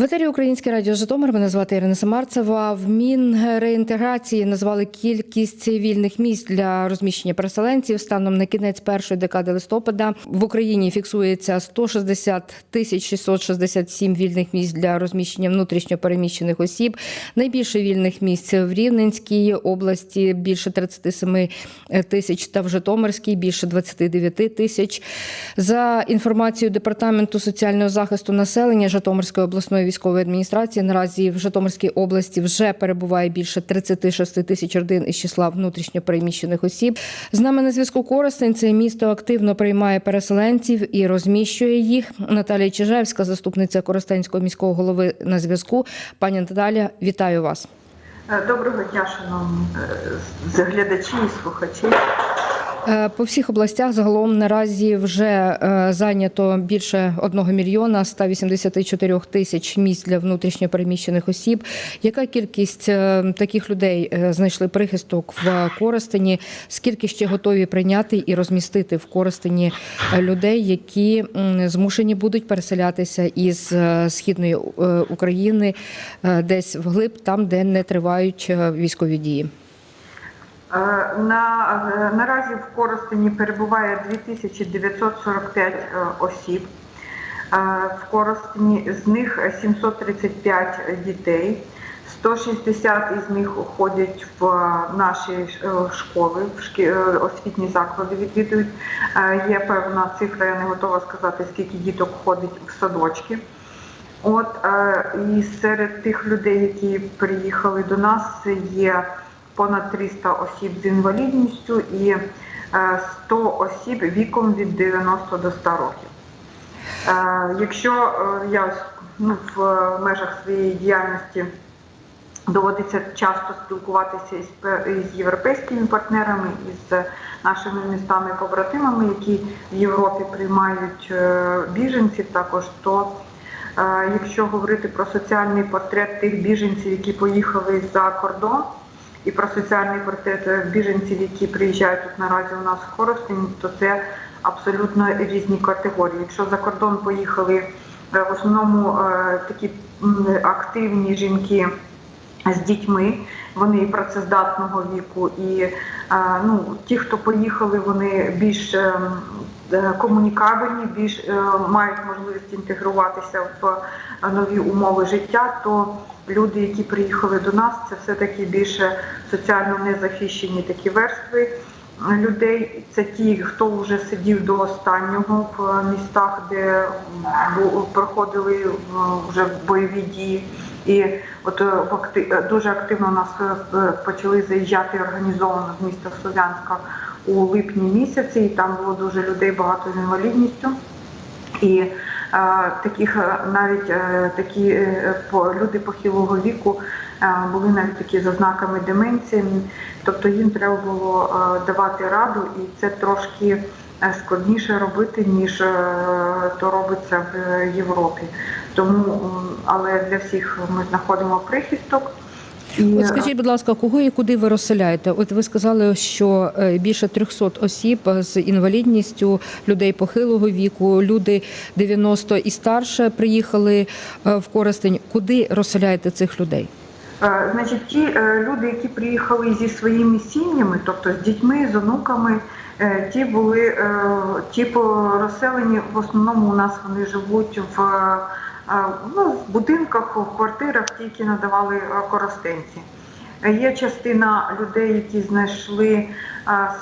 В етері Українське радіо Житомир. Мене звати Ірина Самарцева. В Мінреінтеграції назвали кількість вільних місць для розміщення переселенців. Станом на кінець першої декади листопада в Україні фіксується 160 тисяч 667 вільних місць для розміщення внутрішньо переміщених осіб. Найбільше вільних місць в Рівненській області більше 37 тисяч та в Житомирській більше 29 тисяч. За інформацією департаменту соціального захисту населення Житомирської обласної військової адміністрації, наразі в Житомирській області вже перебуває більше 36 тисяч родин із числа внутрішньо переміщених осіб. З нами на зв'язку Коростень. Це місто активно приймає переселенців і розміщує їх. Наталія Чижевська, заступниця Коростенського міського голови, на зв'язку. Пані Наталя, вітаю вас. Доброго дня, шановні е, глядачі і слухачі. Е, По всіх областях загалом наразі вже е, зайнято більше 1 мільйона 184 тисяч місць для внутрішньопереміщених осіб. Яка кількість е, таких людей знайшли прихисток в Коростені? Скільки ще готові прийняти і розмістити в Коростені людей, які змушені будуть переселятися із східної України десь вглиб, там де не тривають військові дії? Е, На, е, наразі в Коростені перебуває 2945 е, осіб. В Коростені з них 735 дітей. 160 із них ходять в наші школи, в освітні заклади відвідують. Є певна цифра, я не готова сказати, скільки діток ходить в садочки. От і серед тих людей, які приїхали до нас, є понад 300 осіб з інвалідністю і е, 100 осіб віком від 90 до 100 років. Е, Якщо е, я ну, в межах своєї діяльності доводиться часто спілкуватися із, європейськими партнерами, із нашими містами-побратимами, які в Європі приймають е, біженців, також то е, якщо говорити про соціальний портрет тих біженців, які поїхали за кордон, і про соціальний портрет е, біженців, які приїжджають тут наразі у нас в Коростень, то це абсолютно різні категорії. Якщо за кордон поїхали е, в основному е, такі активні жінки з дітьми, вони і працездатного віку, і ну, ті, хто поїхали, вони більш е, е, комунікабельні, більш е, мають можливість інтегруватися в е, нові умови життя, то люди, які приїхали до нас, це все-таки більше соціально незахищені такі верстви людей. Це ті, хто вже сидів до останнього в містах, де проходили е, вже бойові дії. І от е, е, дуже активно нас е, е, почали заїжджати організовано з міста Слов'янська у липні місяці, і там було дуже людей багато з інвалідністю. І е, таких е, навіть е, такі по, люди похилого віку були навіть такі з ознаками деменції, тобто їм треба було давати раду, і це трошки складніше робити, ніж то робиться в Європі. Тому, але для всіх ми знаходимо прихисток. От скажіть, будь ласка, кого і куди ви розселяєте? От ви сказали, що е, більше 300 осіб з інвалідністю, людей похилого віку, люди 90 і старше приїхали е, в Коростень. Куди розселяєте цих людей? Е, Значить, ті е, люди, які приїхали зі своїми сім'ями, тобто з дітьми, з онуками, е, ті були е, ті розселені в основному у нас вони живуть в, е, ну, в будинках, в квартирах, ті, які надавали е, коростенці. Є частина людей, які знайшли е,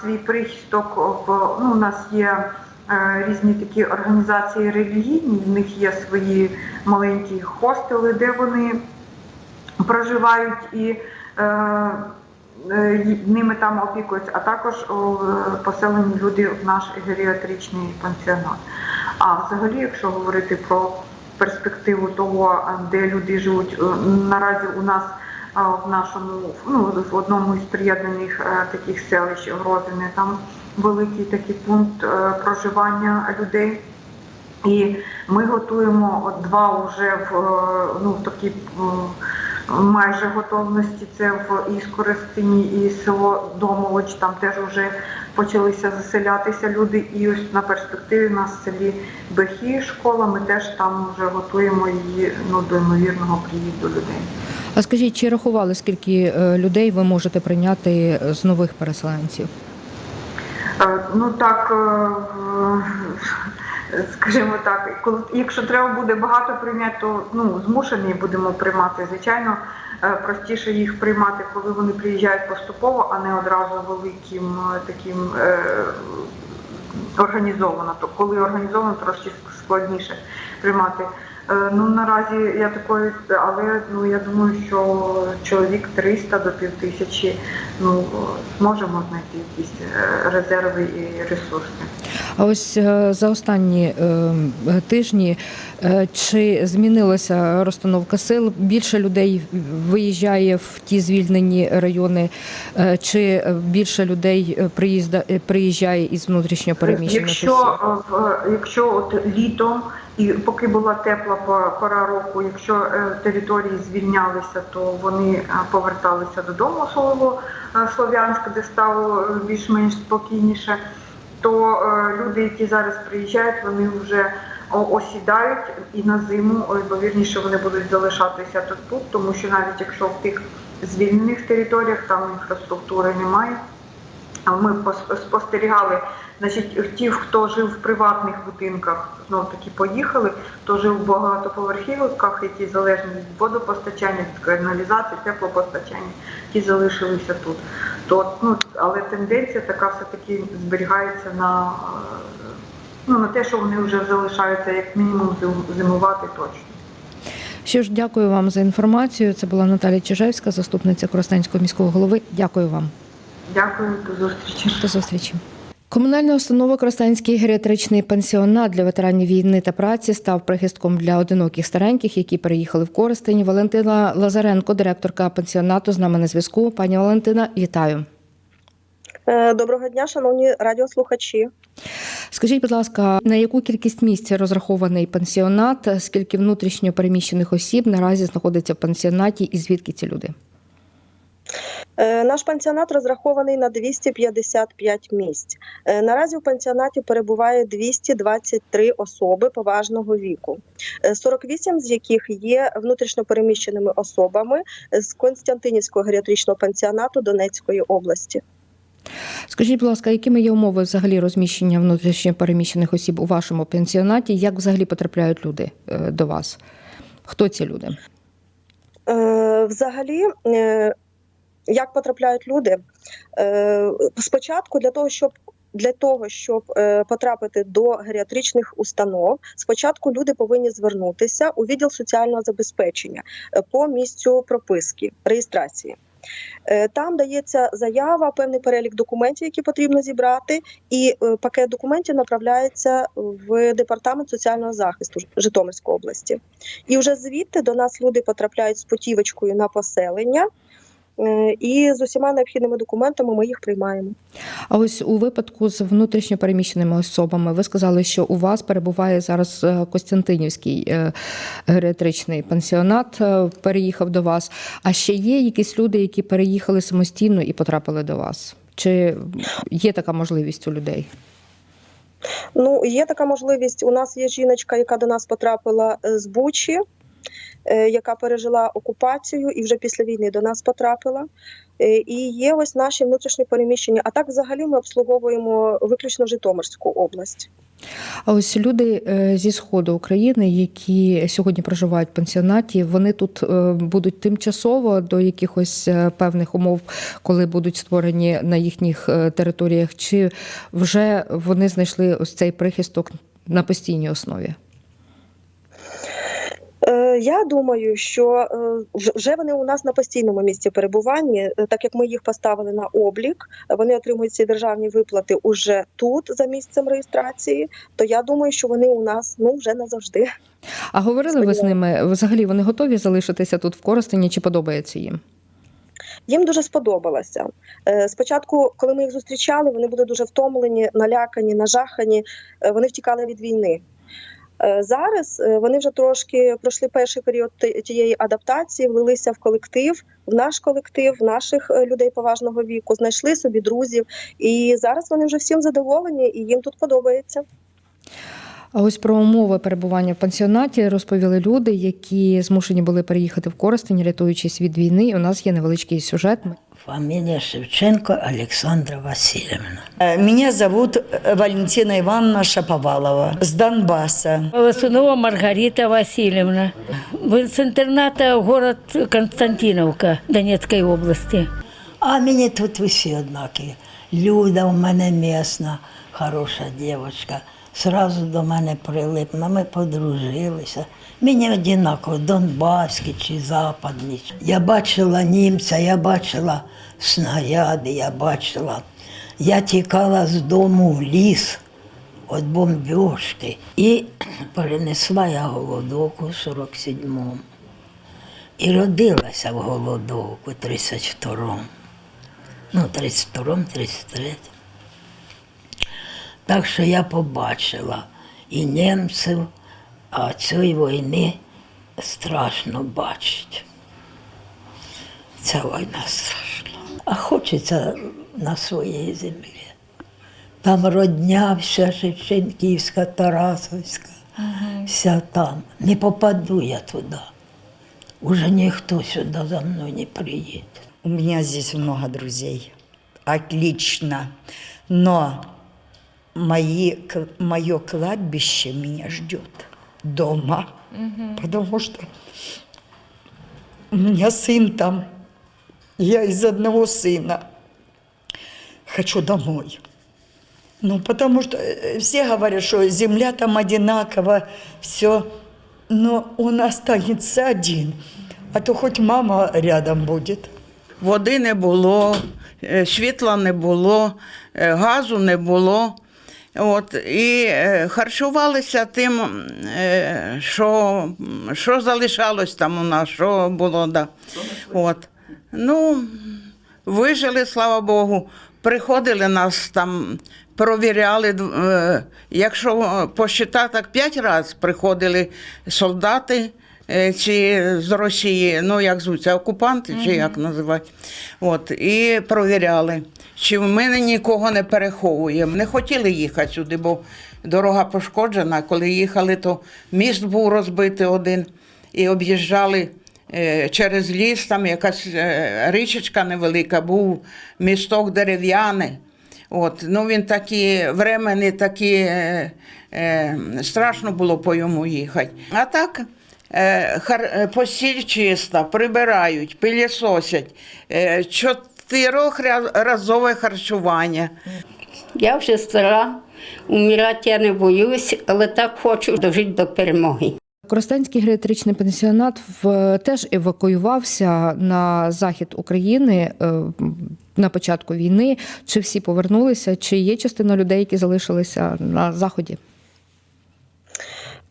свій прихисток в ну, у нас є е, різні такі організації релігійні, в них є свої маленькі хостели, де вони проживають і ними там опікуються, а також поселені люди в наш геріатричний пансіонат. А взагалі, якщо говорити про перспективу того, де люди живуть, е, наразі у нас в нашому ну, в одному із приєднаних е, таких селищ Грозини там великий такий пункт е, проживання людей. І ми готуємо от два вже в е, ну такі е, майже готовності. Це в Іскоростині і село Домович. Там теж вже почалися заселятися люди. І ось на перспективі у нас в селі Бехі школа. Ми теж там вже готуємо її ну, до ймовірного приїзду людей. А скажіть, чи рахували, скільки е, людей ви можете прийняти з нових переселенців? Е, Ну так, е, скажімо так, коли якщо треба буде багато прийняти, то ну змушені будемо приймати. Звичайно, е, простіше їх приймати, коли вони приїжджають поступово, а не одразу великим е, таким е, організовано. То коли організовано, трошки складніше приймати. Е, Ну наразі я такої, але ну я думаю, що чоловік 300 до півтисячі ну зможемо знайти якісь резерви і ресурси. А ось е, за останні е, тижні е, чи змінилася розстановка сил? Більше людей виїжджає в ті звільнені райони, чи більше людей приїзда приїжджає із внутрішньо переміщених? Якщо якщо от літом і поки була тепла по- пора року, якщо території звільнялися, то вони поверталися додому особливо е, Слов'янськ, де стало більш-менш спокійніше. То е, люди, які зараз приїжджають, вони вже осідають і на зиму, ймовірніше вони будуть залишатися тут, тому що навіть якщо в тих звільнених територіях там інфраструктури немає. А Ми пос- спостерігали, значить, ті, хто жив в приватних будинках, знов таки поїхали, хто жив в багатоповерхівках, які залежні від водопостачання, від каналізації, теплопостачання, ті залишилися тут. То, ну, але тенденція така все-таки зберігається на, ну, на те, що вони вже залишаються як мінімум зим- зимувати точно. Що ж, дякую вам за інформацію. Це була Наталія Чижевська, заступниця Коростенського міського голови. Дякую вам. Дякую, до зустрічі. До зустрічі. Комунальна установа Кростенський геріатричний пенсіонат для ветеранів війни та праці став прихистком для одиноких стареньких, які переїхали в Коростень. Валентина Лазаренко, директорка пенсіонату, з нами на зв'язку. Пані Валентина, вітаю. Е, Доброго дня, шановні радіослухачі. Скажіть, будь ласка, на яку кількість місць розрахований пенсіонат? Скільки внутрішньо переміщених осіб наразі знаходиться в пенсіонаті, і звідки ці люди? Е, Наш пансіонат розрахований на 255 місць. Е, Наразі в пансіонаті перебуває 223 особи поважного віку, Е, 48 з яких є внутрішньопереміщеними особами з Константинівського геріатричного пансіонату Донецької області. Скажіть, будь ласка, якими є умови взагалі розміщення внутрішньо переміщених осіб у вашому пенсіонаті? Як взагалі потрапляють люди е, до вас? Хто ці люди? Е, Взагалі, е, як потрапляють люди? Е, Спочатку для того, щоб для того, щоб е, потрапити до геріатричних установ, спочатку люди повинні звернутися у відділ соціального забезпечення е, по місцю прописки реєстрації. Там дається заява, певний перелік документів, які потрібно зібрати, і пакет документів направляється в департамент соціального захисту Житомирської області. І вже звідти до нас люди потрапляють з путівочкою на поселення. Е, І з усіма необхідними документами ми їх приймаємо. А ось у випадку з внутрішньо переміщеними особами, ви сказали, що у вас перебуває зараз е, Костянтинівський е, геріатричний пенсіонат, е, переїхав до вас. А ще є якісь люди, які переїхали самостійно і потрапили до вас? Чи є така можливість у людей? Ну, є така можливість. У нас є жіночка, яка до нас потрапила з Бучі, яка пережила окупацію і вже після війни до нас потрапила. Е, І є ось наші внутрішні переміщення. А так, взагалі, ми обслуговуємо виключно Житомирську область. А ось люди е, зі сходу України, які сьогодні проживають в пенсіонаті, вони тут е, будуть тимчасово до якихось е, певних умов, коли будуть створені на їхніх е, територіях, чи вже вони знайшли ось цей прихисток на постійній основі? Е, Я думаю, що е, вже- вони у нас на постійному місці перебування, е, так як ми їх поставили на облік, вони отримують ці державні виплати уже тут за місцем реєстрації. То я думаю, що вони у нас ну вже назавжди. А говорили ви з ними? Взагалі вони готові залишитися тут в Коростені? Чи подобається їм? Їм дуже сподобалося. Спочатку, коли ми їх зустрічали, вони були дуже втомлені, налякані, нажахані. Вони втікали від війни. Е, Зараз е, вони вже трошки пройшли перший період тієї адаптації, влилися в колектив, в наш колектив, в наших е, людей поважного віку, знайшли собі друзів, і зараз вони вже всім задоволені, і їм тут подобається. А ось про умови перебування в пансіонаті розповіли люди, які змушені були переїхати в Коростень, рятуючись від війни. І у нас є невеличкий сюжет. Фамилия Шевченко Александра Васильевна. Э, Меня зовут э, Валентина Ивановна Шаповалова с Донбасса. Волосунова Маргарита Васильевна. Вы с интерната в город Константиновка Донецкой области. А мені тут усі однакові. Люда у мене місна, хороша дівчинка. Сразу до мене прилипла, ми подружилися. Мені однаково, Донбаські чи западні. Я бачила німця, я бачила снаряди, я бачила. Я тікала з дому в ліс від бомбіжки і перенесла я голодовку в 47-му. І родилася в голодовку 32-му. Ну, 32-му, 33-му. Так що я побачила і німців, а цієї війни страшно бачити. Ця війна страшна. А хочеться на своїй землі. Там родня вся Шевченківська, Тарасовська, вся там. Не попаду я туди. Уже ніхто сюди за мною не приїде. У меня здесь много друзей. Отлично. Но мои, к- мое кладбище меня ждет дома. Потому что у меня сын там. Я из одного сына. Хочу домой. Ну, потому что э, все говорят, что земля там одинакова, все. Но он останется один. А то хоть мама рядом будет. Води не було, е, світла не було, е, газу не було. От, і е, харчувалися тим, е, що, що залишалось там у нас, що було. Да. От. Ну, вижили, слава Богу. Приходили нас там, провіряли. е, Якщо посчитати, так п'ять разів приходили солдати чи з Росії, ну як звуться, окупанти, чи як називати. От, і провіряли, чи ми нікого не переховуємо. Не хотіли їхати сюди, бо дорога пошкоджена. Коли їхали, то міст був розбитий один і об'їжджали е, через ліс, там якась е, річечка невелика, був місток дерев'яний. От, ну він такі времени, такі е, е, страшно було по йому їхати. А так. Е, хар, е, постіль чиста, прибирають, пилісосять, е, чотирьохразове харчування. Я вже стара, умирати я не боюсь, але так хочу дожити до перемоги. Коростенський геріатричний пансіонат в, теж евакуювався на захід України е, на початку війни. Чи всі повернулися, чи є частина людей, які залишилися на заході?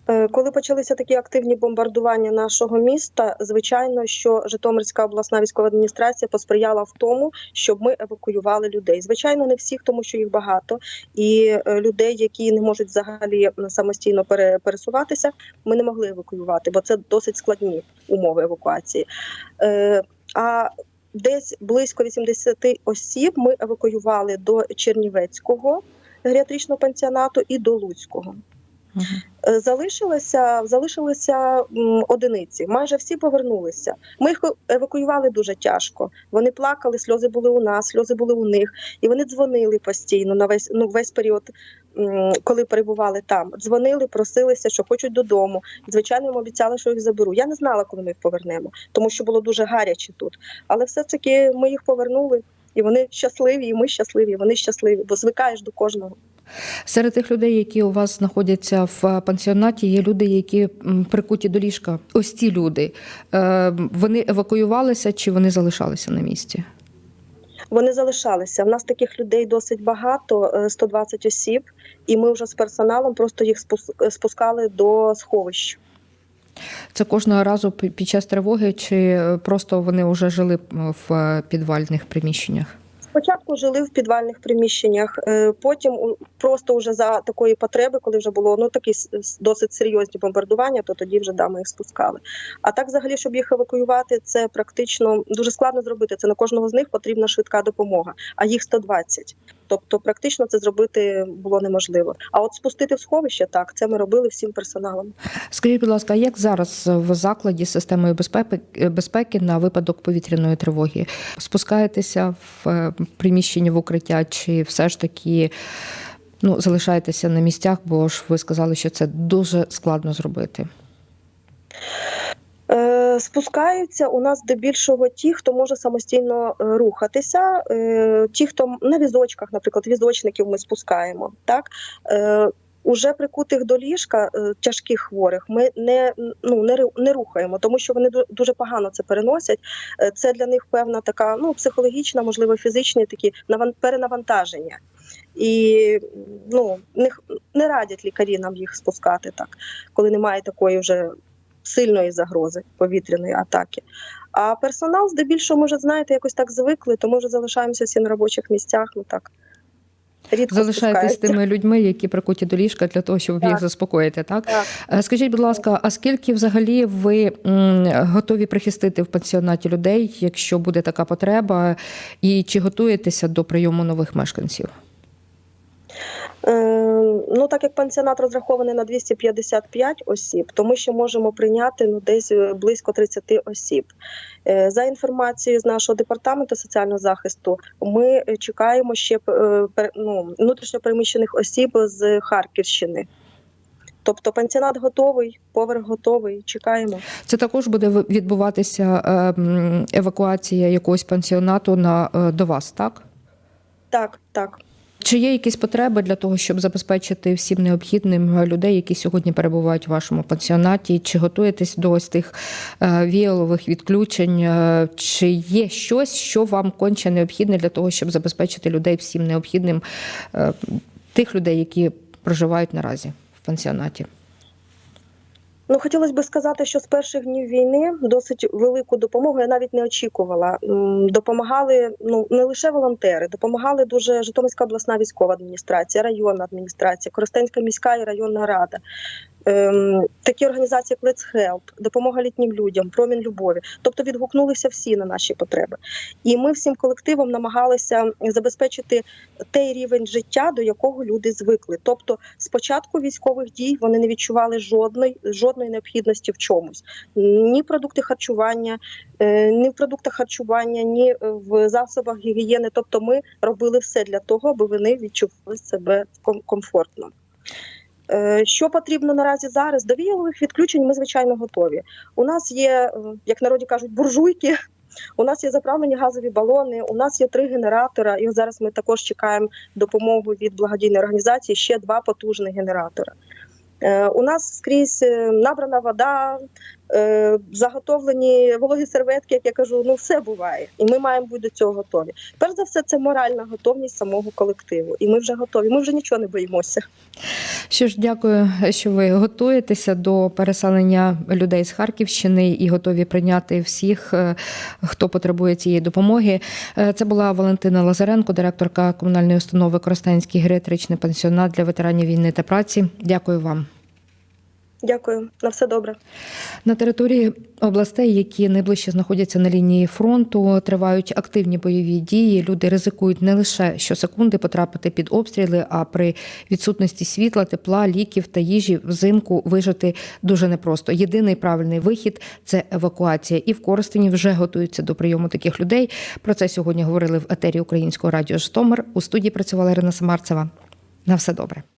Е, Коли почалися такі активні бомбардування нашого міста, звичайно, що Житомирська обласна військова адміністрація посприяла в тому, щоб ми евакуювали людей. Звичайно, не всіх, тому що їх багато, і е, людей, які не можуть взагалі самостійно пере- пересуватися, ми не могли евакуювати, бо це досить складні умови евакуації. Е, А десь близько 80 осіб ми евакуювали до Чернівецького геріатричного пансіонату і до Луцького. Е, Залишилися, залишилися одиниці. Майже всі повернулися. Ми їх евакуювали дуже тяжко. Вони плакали, сльози були у нас, сльози були у них, і вони дзвонили постійно на весь ну весь період, коли перебували там. Дзвонили, просилися, що хочуть додому. Звичайно, їм обіцяли, що їх заберу. Я не знала, коли ми їх повернемо, тому що було дуже гаряче тут. Але все таки ми їх повернули, і вони щасливі, і ми щасливі. Вони щасливі, бо звикаєш до кожного. Серед тих людей, які у вас знаходяться в пансіонаті, є люди, які прикуті до ліжка. Ось ці люди. Е, Вони евакуювалися чи вони залишалися на місці? Вони залишалися. В нас таких людей досить багато, е, 120 осіб, і ми вже з персоналом просто їх спускали до сховищ. Це кожного разу під час тривоги, чи е, просто вони вже жили в підвальних приміщеннях? Спочатку жили в підвальних приміщеннях, е, потім просто вже за такої потреби, коли вже було ну такі досить серйозні бомбардування, то тоді вже да, ми їх спускали. А так, взагалі, щоб їх евакуювати, це практично дуже складно зробити. Це на кожного з них потрібна швидка допомога, а їх 120. Тобто, практично це зробити було неможливо. А от спустити в сховище, так це ми робили всім персоналом. Скажіть, будь ласка, як зараз в закладі системою безпеки, безпеки на випадок повітряної тривоги? Спускаєтеся в е, приміщення в укриття, чи все ж таки ну, залишаєтеся на місцях, бо ж ви сказали, що це дуже складно зробити? Е, Спускаються у нас здебільшого ті, хто може самостійно е, рухатися. Е, Ті, хто на візочках, наприклад, візочників ми спускаємо. Так Е, уже прикутих до ліжка тяжких хворих ми не, ну, не, не рухаємо, тому що вони дуже погано це переносять. Це для них певна така ну, психологічна, можливо, фізичні такі наван- перенавантаження. І ну, не, не радять лікарі нам їх спускати так, коли немає такої вже сильної загрози повітряної атаки. А персонал, здебільшого, ми вже знаєте, якось так звикли, то ми вже залишаємося всі на робочих місцях. Ну так рідко Залишаєтесь спускаються. тими людьми, які прикуті до ліжка для того, щоб їх заспокоїти, так? Так. Е, Скажіть, будь ласка, а скільки взагалі ви готові прихистити в пансіонаті людей, якщо буде така потреба, і чи готуєтеся до прийому нових мешканців? Е, ну так як пансіонат розрахований на 255 осіб, то ми ще можемо прийняти ну десь е, близько 30 осіб. Е, За інформацією з нашого департаменту соціального захисту, ми е, чекаємо ще ну, внутрішньопереміщених осіб з Харківщини. Тобто пансіонат готовий, поверх готовий. Чекаємо. Це також буде відбуватися е, евакуація якогось пансіонату на до вас, так? Так, так. Чи є якісь потреби для того, щоб забезпечити всім необхідним людей, які сьогодні перебувають в вашому пансіонаті? Чи готуєтесь до ось тих віолових відключень? Е, Чи є щось, що вам конче необхідне для того, щоб забезпечити людей всім необхідним е, тих людей, які проживають наразі в пансіонаті? Ну, хотілося б сказати, що з перших днів війни досить велику допомогу я навіть не очікувала. Допомагали ну не лише волонтери, допомагали дуже Житомирська обласна військова адміністрація, районна адміністрація, Коростенська міська і районна рада. Ем, такі організації, як Let's Help, допомога літнім людям, промінь любові. Тобто відгукнулися всі на наші потреби. І ми всім колективом намагалися забезпечити той рівень життя, до якого люди звикли. Тобто, з початку військових дій вони не відчували жодної жодної необхідності в чомусь. Ні продукти харчування, е, ні в продуктах харчування, ні в засобах гігієни. Тобто, ми робили все для того, аби вони відчували себе ком- комфортно. Е, Що потрібно наразі зараз? До віялових відключень ми звичайно готові. У нас є, е, як народі кажуть, буржуйки. У нас є заправлені газові балони. У нас є три генератора. І зараз ми також чекаємо допомогу від благодійної організації. Ще два потужних генератора. Е, У нас скрізь набрана вода, заготовлені вологі серветки, як я кажу, ну все буває, і ми маємо бути до цього готові. Перш за все, це моральна готовність самого колективу, і ми вже готові. Ми вже нічого не боїмося. Що ж, дякую, що ви готуєтеся до переселення людей з Харківщини і готові прийняти всіх, е, хто потребує цієї допомоги. Е, Це була Валентина Лазаренко, директорка комунальної установи Коростенський геріатричний пансіонат для ветеранів війни та праці. Дякую вам. Дякую, на все добре. На території областей, які найближче знаходяться на лінії фронту, тривають активні бойові дії. Люди ризикують не лише щосекунди потрапити під обстріли, а при відсутності світла, тепла, ліків та їжі взимку вижити дуже непросто. Єдиний правильний вихід це евакуація. І в Коростені вже готуються до прийому таких людей. Про це сьогодні говорили в етері Українського радіо Житомир. У студії працювала Ірина Самарцева. На все добре.